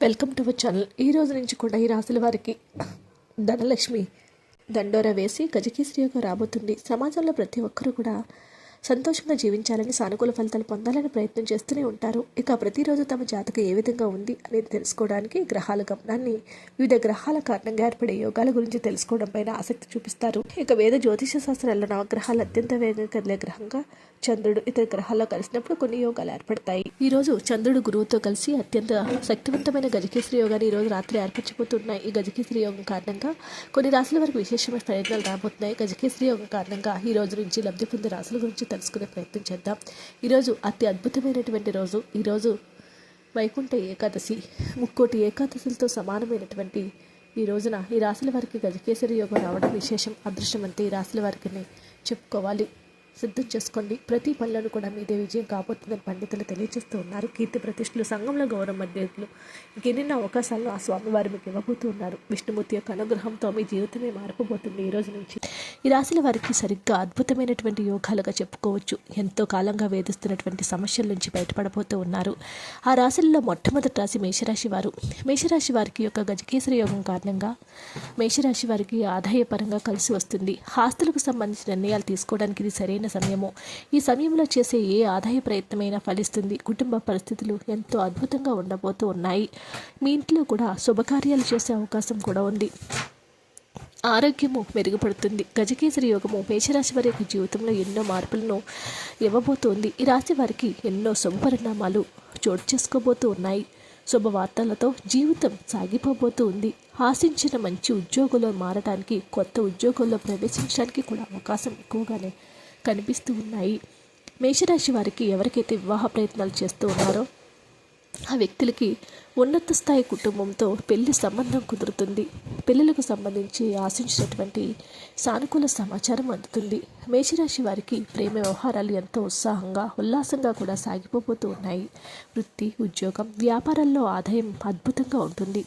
Welcome to our channel. ఈ రోజు నుంచి కూడా ఈ రాశుల వారికి ధనలక్ష్మి దండోర వేసి గజకేశ్రీగా రాబోతుంది. సమాజంలో ప్రతి ఒక్కరూ కూడా సంతోషంగా జీవించాలని సానుకూల ఫలితాలు పొందాలని ప్రయత్నం చేస్తూనే ఉంటారు. ఇక ప్రతిరోజు తమ జాతక ఏ విధంగా ఉంది అనేది తెలుసుకోవడానికి గ్రహాల గమనాన్ని వివిధ గ్రహాల కారణంగా ఏర్పడే యోగాల గురించి తెలుసుకోవడం పైన ఆసక్తి చూపిస్తారు. ఇక వేద జ్యోతిష శాస్త్రాల్లో నవగ్రహాలు అత్యంత వేగంగా కదిలే గ్రహంగా చంద్రుడు ఇతర గ్రహాల్లో కలిసినప్పుడు కొన్ని యోగాలు ఏర్పడతాయి. ఈ రోజు చంద్రుడు గురువుతో కలిసి అత్యంత శక్తివంతమైన గజకేశ్వరి యోగాన్ని ఈ రోజు రాత్రి ఏర్పరచబోతున్నాయి. ఈ గజకేశ్వరి యోగం కారణంగా కొన్ని రాశుల వరకు విశేషమైన ప్రయత్నాలు రాబోతున్నాయి. గజకేశ్వరి యోగం కారణంగా ఈ రోజు నుంచి లబ్ధి పొందే రాశుల గురించి తెలుసుకునే ప్రయత్నం చేద్దాం. ఈరోజు అతి అద్భుతమైనటువంటి రోజు. ఈరోజు వైకుంఠ ఏకాదశి ముక్కోటి ఏకాదశులతో సమానమైనటువంటి ఈ రోజున ఈ రాశుల వారికి గజకేసరి యోగం రావడం విశేషం అదృష్టం అంతే ఈ రాశుల వారికి చెప్పుకోవాలి. సిద్ధం చేసుకోండి. ప్రతి పనులను కూడా మీదే విజయం కాబోతుందని పండితులు తెలియజేస్తూ ఉన్నారు. కీర్తి ప్రతిష్ఠలు సంఘంలో గౌరవ మధ్యలో ఇంకెన్నెన్నో అవకాశాలు ఆ స్వామివారు మీకు ఇవ్వబోతూ ఉన్నారు. విష్ణుమూర్తి యొక్క అనుగ్రహంతో మీ జీవితమే మారిపోబోతుంది ఈ రోజు నుంచి. ఈ రాశుల వారికి సరిగ్గా అద్భుతమైనటువంటి యోగాలుగా చెప్పుకోవచ్చు. ఎంతో కాలంగా వేధిస్తున్నటువంటి సమస్యల నుంచి బయటపడబోతూ ఉన్నారు. ఆ రాశుల్లో మొట్టమొదటి రాశి మేషరాశి వారు. మేషరాశి వారికి యొక్క గజకేసరి యోగం కారణంగా మేషరాశి వారికి ఆదాయపరంగా కలిసి వస్తుంది. ఆస్తులకు సంబంధించిన నిర్ణయాలు తీసుకోవడానికి ఇది సరైన సమయము. ఈ సమయంలో చేసే ఏ ఆదాయ ప్రయత్నమైనా ఫలిస్తుంది. కుటుంబ పరిస్థితులు ఎంతో అద్భుతంగా ఉండబోతూ ఉన్నాయి. మీ ఇంట్లో కూడా శుభకార్యాలు చేసే అవకాశం కూడా ఉంది. ఆరోగ్యము మెరుగుపడుతుంది. గజకేసరి యోగము మేషరాశి వారి యొక్క జీవితంలో ఎన్నో మార్పులను ఇవ్వబోతోంది. ఈ రాశి వారికి ఎన్నో శుభపరిణామాలు చోటు చేసుకోబోతూ ఉన్నాయి. శుభవార్తలతో జీవితం సాగిపోబోతూ ఉంది. ఆశించిన మంచి ఉద్యోగంలో మారడానికి కొత్త ఉద్యోగంలో ప్రవేశించడానికి కూడా అవకాశం ఎక్కువగానే కనిపిస్తూ ఉన్నాయి. మేషరాశి వారికి ఎవరికైతే వివాహ ప్రయత్నాలు చేస్తూ ఉన్నారో ఆ వ్యక్తులకి ఉన్నత స్థాయి కుటుంబంతో పెళ్ళి సంబంధం కుదురుతుంది. పిల్లలకు సంబంధించి ఆశించినటువంటి సానుకూల సమాచారం అందుతుంది. మేషరాశి వారికి ప్రేమ వ్యవహారాలు ఎంతో ఉత్సాహంగా ఉల్లాసంగా కూడా సాగిపోతూ ఉన్నాయి. వృత్తి ఉద్యోగం వ్యాపారాల్లో ఆదాయం అద్భుతంగా ఉంటుంది.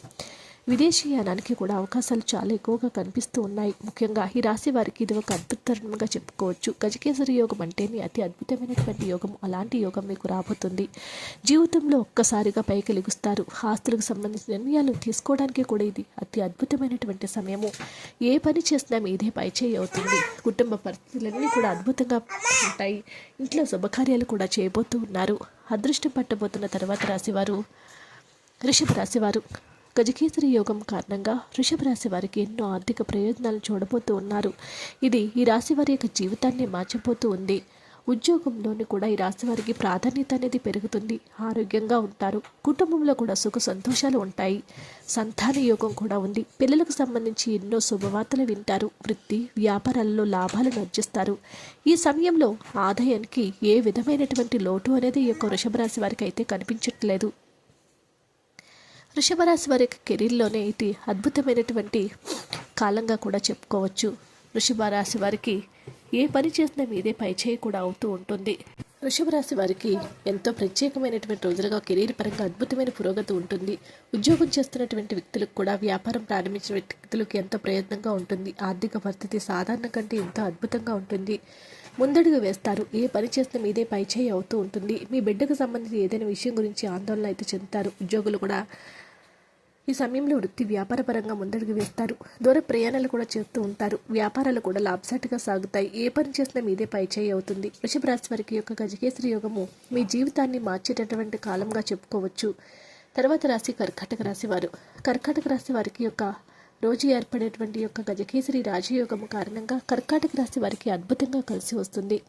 విదేశీయానానికి కూడా అవకాశాలు చాలా ఎక్కువగా కనిపిస్తూ ఉన్నాయి. ముఖ్యంగా ఈ రాశి వారికి ఇది ఒక అద్భుతంగా చెప్పుకోవచ్చు. గజకేసరి యోగం అంటేనే అతి అద్భుతమైనటువంటి యోగం. అలాంటి యోగం మీకు రాబోతుంది. జీవితంలో ఒక్కసారిగా పైకి లెగుస్తారు. ఆస్తులకు సంబంధించిన నిర్ణయాలు తీసుకోవడానికి కూడా ఇది అతి అద్భుతమైనటువంటి సమయము. ఏ పని చేసినా మీదే పైచేయి అవుతుంది. కుటుంబ పరిస్థితులన్నీ కూడా అద్భుతంగా ఉంటాయి. ఇంట్లో శుభకార్యాలు కూడా చేయబోతూ ఉన్నారు. అదృష్టం పట్టబోతున్న తర్వాత రాశివారు రిషభ రాశివారు గజకేసరి యోగం కారణంగా వృషభ రాశి వారికి ఎన్నో ఆర్థిక ప్రయోజనాలు చూడబోతూ ఉన్నారు. ఇది ఈ రాశి వారి యొక్క జీవితాన్ని మార్చబోతూ ఉంది. ఉద్యోగంలోని కూడా ఈ రాశి వారికి ప్రాధాన్యత అనేది పెరుగుతుంది. ఆరోగ్యంగా ఉంటారు. కుటుంబంలో కూడా సుఖ సంతోషాలు ఉంటాయి. సంతాన యోగం కూడా ఉంది. పిల్లలకు సంబంధించి ఎన్నో శుభవార్తలు వింటారు. వృత్తి వ్యాపారాల్లో లాభాలను అర్జిస్తారు ఈ సమయంలో ఆదాయానికి ఏ విధమైనటువంటి లోటు అనేది ఈ యొక్క వృషభ రాశి వారికి అయితే కనిపించట్లేదు. వృషభ రాశి వారి యొక్క కెరీర్లోనే ఇది అద్భుతమైనటువంటి కాలంగా కూడా చెప్పుకోవచ్చు. వృషభ రాశి వారికి ఏ పని చేసినా మీదే పైచేయి కూడా అవుతూ ఉంటుంది. వృషభ రాశి వారికి ఎంతో ప్రత్యేకమైనటువంటి రోజులుగా కెరీర్ పరంగా అద్భుతమైన పురోగతి ఉంటుంది. ఉద్యోగం చేస్తున్నటువంటి వ్యక్తులకు కూడా వ్యాపారం ప్రారంభించిన వ్యక్తులకు ఎంతో ప్రయత్నంగా ఉంటుంది. ఆర్థిక పరిస్థితి సాధారణ కంటే ఎంతో అద్భుతంగా ఉంటుంది. ముందడుగు వేస్తారు. ఏ పని చేసిన మీదే పైచేయి అవుతూ ఉంటుంది. మీ బిడ్డకు సంబంధించి ఏదైనా విషయం గురించి ఆందోళన అయితే చెందుతారు. ఉద్యోగులు కూడా ఈ సమయంలో వృత్తి వ్యాపారపరంగా ముందడుగు వేస్తారు. దూర ప్రయాణాలు కూడా చేస్తూ ఉంటారు. వ్యాపారాలు కూడా లాభసాటిగా సాగుతాయి. ఏ పని చేసినా మీదే పైచేయి అవుతుంది. వృషభ రాశి వారికి యొక్క గజకేసరి యోగము మీ జీవితాన్ని మార్చేటటువంటి కాలంగా చెప్పుకోవచ్చు. తర్వాత రాశి కర్కాటక రాశి వారు. కర్కాటక రాశి వారికి యొక్క రోజు ఏర్పడేటువంటి యొక్క గజకేసరి రాజయోగము కారణంగా కర్కాటక రాశి వారికి అద్భుతంగా కలిసి వస్తుంది.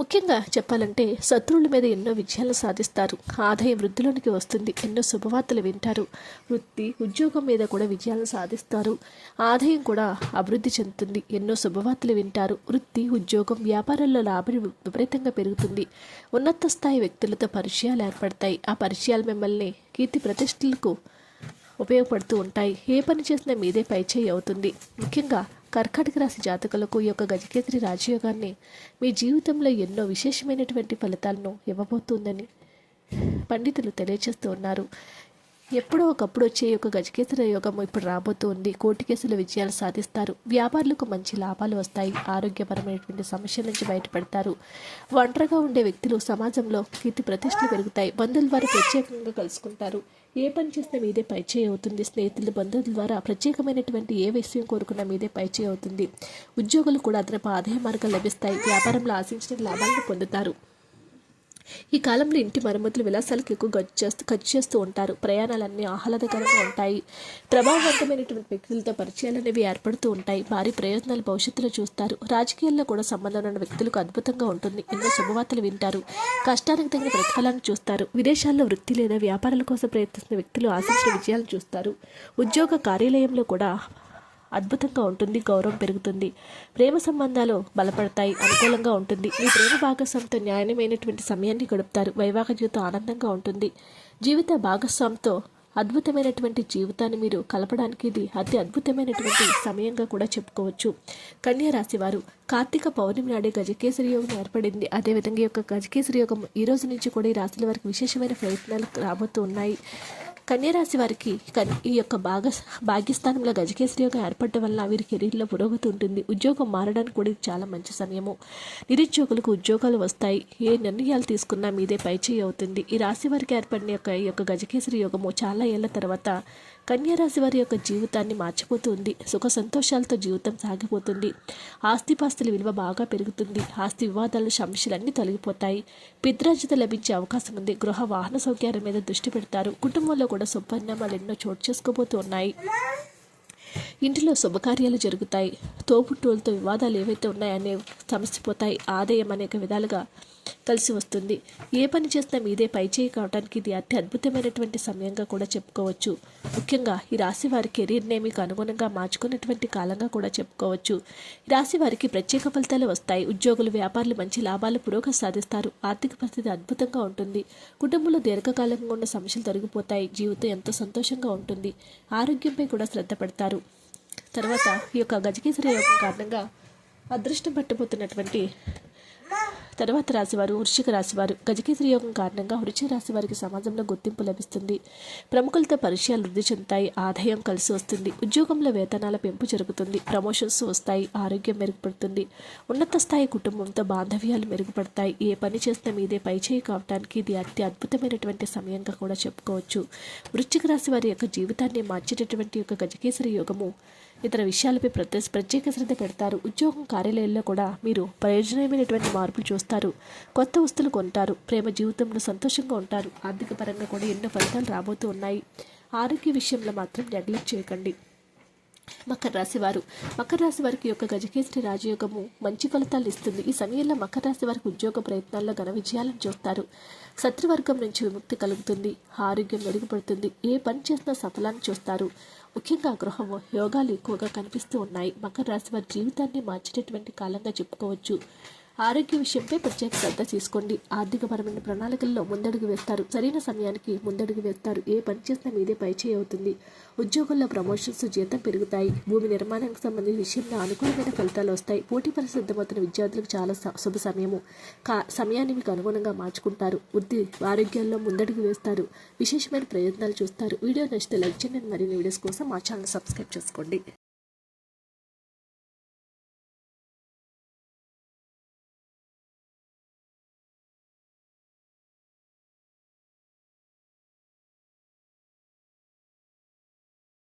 ముఖ్యంగా చెప్పాలంటే శత్రువుల మీద ఎన్నో విజయాలు సాధిస్తారు. ఆదాయం వృద్ధిలోనికి వస్తుంది. ఎన్నో శుభవార్తలు వింటారు. వృత్తి ఉద్యోగం మీద కూడా విజయాలను సాధిస్తారు. ఆదాయం కూడా అభివృద్ధి చెందుతుంది. ఎన్నో శుభవార్తలు వింటారు. వృత్తి ఉద్యోగం వ్యాపారాల్లో లాభం విపరీతంగా పెరుగుతుంది. ఉన్నత స్థాయి వ్యక్తులతో పరిచయాలు ఏర్పడతాయి. ఆ పరిచయాలు మిమ్మల్ని కీర్తి ప్రతిష్టలకు ఉపయోగపడుతూ ఉంటాయి. ఏ పని చేసినా మీదే పైచేయి అవుతుంది. ముఖ్యంగా కర్కాటక రాశి జాతకులకు ఈ యొక్క గజకేసరి రాజయోగాన్ని మీ జీవితంలో ఎన్నో విశేషమైనటువంటి ఫలితాలను ఇవ్వబోతుందని పండితులు తెలియజేస్తూ ఉన్నారు. ఎప్పుడో ఒకప్పుడు వచ్చే యొక్క గజకేసర యోగం ఇప్పుడు రాబోతోంది. కోటి కేసుల విజయాలు సాధిస్తారు. వ్యాపారులకు మంచి లాభాలు వస్తాయి. ఆరోగ్యపరమైనటువంటి సమస్యల నుంచి బయటపడతారు. ఒంటరిగా ఉండే వ్యక్తులు సమాజంలో కీర్తి ప్రతిష్టలు పెరుగుతాయి. బంధువుల ద్వారా ప్రత్యేకంగా కలుసుకుంటారు. ఏ పని చేస్తే మీదే పైచేయి అవుతుంది. స్నేహితులు బంధువుల ద్వారా ప్రత్యేకమైనటువంటి ఏ విషయం కోరుకున్నా మీదే పైచేయి అవుతుంది. ఉద్యోగులు కూడా అదనపు ఆదాయ మార్గాలు లభిస్తాయి. వ్యాపారంలో ఆశించిన లాభాలను పొందుతారు. ఈ కాలంలో ఇంటి మరమ్మతులు విలాసాలకు ఎక్కువ ఖర్చు చేస్తూ ఖర్చు చేస్తూ ఉంటారు. ప్రయాణాలన్నీ ఆహ్లాదకరంగా ఉంటాయి. ప్రభావవంతమైనటువంటి వ్యక్తులతో పరిచయాలు అనేవి ఏర్పడుతూ ఉంటాయి. భారీ ప్రయోజనాలు భవిష్యత్తులో చూస్తారు. రాజకీయాల్లో కూడా సంబంధం ఉన్న వ్యక్తులకు అద్భుతంగా ఉంటుంది. ఎన్నో శుభవార్తలు వింటారు. కష్టానికి తగిన ప్రతిఫలాన్ని చూస్తారు. విదేశాల్లో వృత్తి లేదా వ్యాపారాల కోసం ప్రయత్నిస్తున్న వ్యక్తులు ఆశించిన విజయాలను చూస్తారు. ఉద్యోగ కార్యాలయంలో కూడా అద్భుతంగా ఉంటుంది గౌరవం పెరుగుతుంది. ప్రేమ సంబంధాలు బలపడతాయి అనుకూలంగా ఉంటుంది. మీ ప్రేమ భాగస్వామితో న్యాయమైనటువంటి సమయాన్ని గడుపుతారు. వైవాహిక జీవితం ఆనందంగా ఉంటుంది. జీవిత భాగస్వామితో అద్భుతమైనటువంటి జీవితాన్ని మీరు కలపడానికి ఇది అతి అద్భుతమైనటువంటి సమయంగా కూడా చెప్పుకోవచ్చు. కన్యా రాశి వారు కార్తీక పౌర్ణమి నాడే గజకేసరి యోగం ఏర్పడింది. అదేవిధంగా ఈ యొక్క గజకేసరి యోగం ఈ రోజు నుంచి కూడా ఈ రాశుల వారికి విశేషమైన ప్రయత్నాలు రాబోతూ ఉన్నాయి. కన్యరాశి వారికి కన్ ఈ యొక్క భాగ భాగ్యస్థానంలో గజకేసరి యోగం ఏర్పడటం వల్ల వీరి కెరీర్లో పురోగతి ఉంటుంది. ఉద్యోగం మారడానికి కూడా ఇది చాలా మంచి సమయము. నిరుద్యోగులకు ఉద్యోగాలు వస్తాయి. ఏ నిర్ణయాలు తీసుకున్నా మీదే పైచేయి అవుతుంది. ఈ రాశి వారికి ఏర్పడిన యొక్క ఈ యొక్క గజకేసరి యోగము చాలా ఏళ్ళ తర్వాత కన్యారాశి వారి యొక్క జీవితాన్ని మార్చిపోతుంది. సుఖ సంతోషాలతో జీవితం సాగిపోతుంది. ఆస్తిపాస్తుల విలువ బాగా పెరుగుతుంది. ఆస్తి వివాదాలు సమస్యలన్నీ తొలగిపోతాయి. పిద్రాజిత లభించే అవకాశం ఉంది. గృహ వాహన సౌకర్యాల మీద దృష్టి పెడతారు. కుటుంబంలో కూడా శుభపరిణామాలు ఎన్నో చోటు చేసుకోబోతూ ఉన్నాయి ఇంటిలో శుభకార్యాలు జరుగుతాయి. తోబుట్టువులతో వివాదాలు ఏవైతే ఉన్నాయనే సమస్యపోతాయి ఆదాయం అనేక విధాలుగా కలిసి వస్తుంది. ఏ పని చేసినా మీదే పైచేయి కావడానికి ఇది అతి అద్భుతమైనటువంటి సమయంగా కూడా చెప్పుకోవచ్చు. ముఖ్యంగా ఈ రాశి వారి కెరీర్ నేమికి అనుగుణంగా మార్చుకున్నటువంటి కాలంగా కూడా చెప్పుకోవచ్చు. ఈ రాశి వారికి ప్రత్యేక ఫలితాలు వస్తాయి. ఉద్యోగులు వ్యాపారులు మంచి లాభాలు పురోగతి సాధిస్తారు. ఆర్థిక పరిస్థితి అద్భుతంగా ఉంటుంది. కుటుంబంలో దీర్ఘకాలంగా ఉన్న సమస్యలు తొలగిపోతాయి. జీవితం ఎంతో సంతోషంగా ఉంటుంది. ఆరోగ్యంపై కూడా శ్రద్ధ పెడతారు. తర్వాత ఈ యొక్క గజకేసరి యోగం కారణంగా అదృష్టం పట్టబోతున్నటువంటి తర్వాత రాశివారు వృశ్చిక రాశివారు గజకేసరి యోగం కారణంగా వృశ్చిక రాశి వారికి సమాజంలో గుర్తింపు లభిస్తుంది. ప్రముఖులతో పరిచయాలు వృద్ధి చెందుతాయి ఆదాయం కలిసి వస్తుంది ఉద్యోగంలో వేతనాల పెంపు జరుగుతుంది ప్రమోషన్స్ వస్తాయి ఆరోగ్యం మెరుగుపడుతుంది. ఉన్నత స్థాయి కుటుంబంతో బాంధవ్యాలు మెరుగుపడతాయి. ఏ పని చేసినా మీదే పైచేయి కావడానికి ఇది అతి అద్భుతమైనటువంటి సమయంగా కూడా చెప్పుకోవచ్చు. వృశ్చిక రాశి వారి యొక్క జీవితాన్ని మార్చేటటువంటి యొక్క గజకేసరి యోగము ఇతర విషయాలపై ప్రత్యేక ప్రత్యేక శ్రద్ధ పెడతారు. ఉద్యోగం కార్యాలయాల్లో కూడా మీరు ప్రయోజనమైనటువంటి మార్పులు చూస్తారు. కొత్త వస్తువులు కొంటారు. ప్రేమ జీవితంలో సంతోషంగా ఉంటారు. ఆర్థిక పరంగా కూడా ఎన్నో ఫలితాలు రాబోతూ ఉన్నాయి. ఆరోగ్య విషయంలో మాత్రం నెగ్లెక్ట్ చేయకండి. మకర రాశి వారు. మకర రాశి వారికి యొక్క గజకేసరి రాజయోగము మంచి ఫలితాలు ఇస్తుంది. ఈ సమయంలో మకర రాశి వారికి ఉద్యోగ ప్రయత్నాల్లో ఘన విజయాలను చూస్తారు. శత్రువర్గం నుంచి విముక్తి కలుగుతుంది. ఆరోగ్యం మెరుగుపడుతుంది. ఏ పని చేసినా సఫలాన్ని చూస్తారు. ముఖ్యంగా గృహం యోగాలు ఎక్కువగా కనిపిస్తూ ఉన్నాయి. మకర రాశి వారి జీవితాన్ని మార్చేటటువంటి కాలంగా చెప్పుకోవచ్చు. ఆరోగ్య విషయంపై ప్రత్యేక శ్రద్ధ తీసుకోండి. ఆర్థికపరమైన ప్రణాళికల్లో ముందడుగు వేస్తారు. సరైన సమయానికి ముందడుగు వేస్తారు. ఏ పని చేసినా మీదే పైచేయి అవుతుంది. ఉద్యోగుల్లో ప్రమోషన్స్ జీతం పెరుగుతాయి. భూమి నిర్మాణానికి సంబంధించిన విషయంలో అనుకూలమైన ఫలితాలు వస్తాయి. పోటీ పరిశుద్ధమవుతున్న విద్యార్థులకు చాలా స- శుభ సమయము. కా సమయాన్ని మీకు అనుగుణంగా మార్చుకుంటారు. వృద్ధి ఆరోగ్యాల్లో ముందడుగు వేస్తారు. విశేషమైన ప్రయత్నాలు చూస్తారు. వీడియో నచ్చితే లైక్ చేయండి. మరిన్ని వీడియోస్ కోసం మా ఛానల్ సబ్స్క్రైబ్ చేసుకోండి.